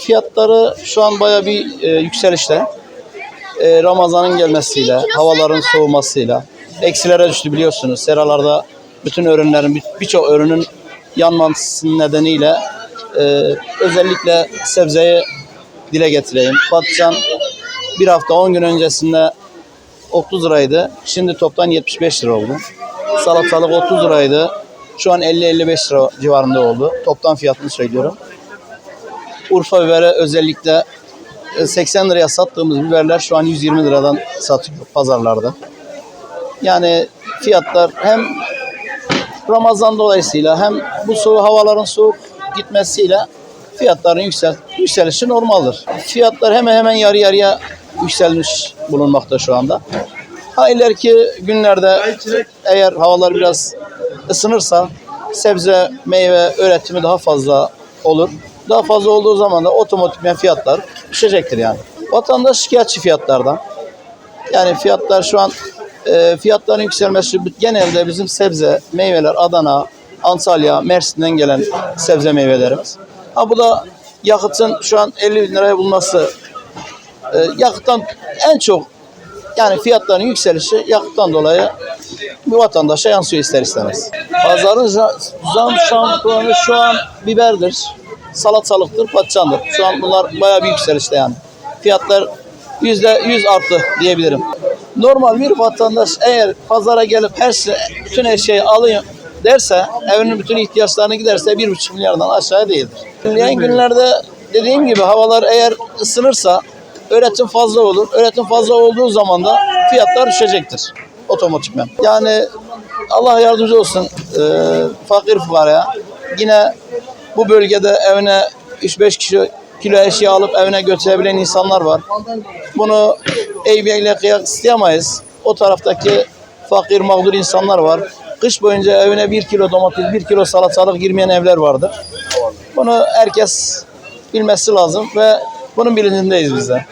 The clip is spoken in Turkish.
fiyatları şu an baya bir e, yükselişte. E, Ramazan'ın gelmesiyle, havaların soğumasıyla eksilere düştü biliyorsunuz. Seralarda bütün ürünlerin, bir- birçok ürünün yanması nedeniyle e, özellikle sebzeyi dile getireyim. Patlıcan bir hafta 10 gün öncesinde 30 liraydı. Şimdi toptan 75 lira oldu. Salatalık 30 liraydı. Şu an 50-55 lira civarında oldu. Toptan fiyatını söylüyorum. Urfa biberi özellikle e, 80 liraya sattığımız biberler şu an 120 liradan satılıyor pazarlarda. Yani fiyatlar hem Ramazan dolayısıyla hem bu soğuk havaların soğuk gitmesiyle fiyatların yüksel, yükselişi normaldir. Fiyatlar hemen hemen yarı yarıya yükselmiş bulunmakta şu anda. Ha ileriki günlerde eğer havalar biraz ısınırsa sebze, meyve üretimi daha fazla olur. Daha fazla olduğu zaman da otomatikman fiyatlar düşecektir yani. Vatandaş şikayetçi fiyatlardan. Yani fiyatlar şu an e, fiyatların yükselmesi genelde bizim sebze, meyveler Adana, Antalya, Mersin'den gelen sebze meyvelerimiz. Ha bu da yakıtın şu an 50 bin liraya bulması e, yakıttan en çok yani fiyatların yükselişi yakıttan dolayı bir vatandaşa yansıyor ister istemez. Pazarın za- zam şampuanı şu an biberdir, salatalıktır, patlıcandır. Şu an bunlar bayağı bir yükselişte yani. Fiyatlar yüzde yüz arttı diyebilirim. Normal bir vatandaş eğer pazara gelip her şey, bütün her şeyi alayım derse, evinin bütün ihtiyaçlarını giderse bir buçuk milyardan aşağı değildir. İlerleyen günlerde dediğim gibi havalar eğer ısınırsa üretim fazla olur. Üretim fazla olduğu zaman da fiyatlar düşecektir otomatikman. Yani Allah yardımcı olsun e, fakir fukaraya. Yine bu bölgede evine 3-5 kilo, kilo eşya alıp evine götürebilen insanlar var. Bunu Eyüp'e ile kıyaslayamayız. O taraftaki fakir, mağdur insanlar var. Kış boyunca evine bir kilo domates, bir kilo salatalık girmeyen evler vardı. Bunu herkes bilmesi lazım ve bunun bilincindeyiz biz de.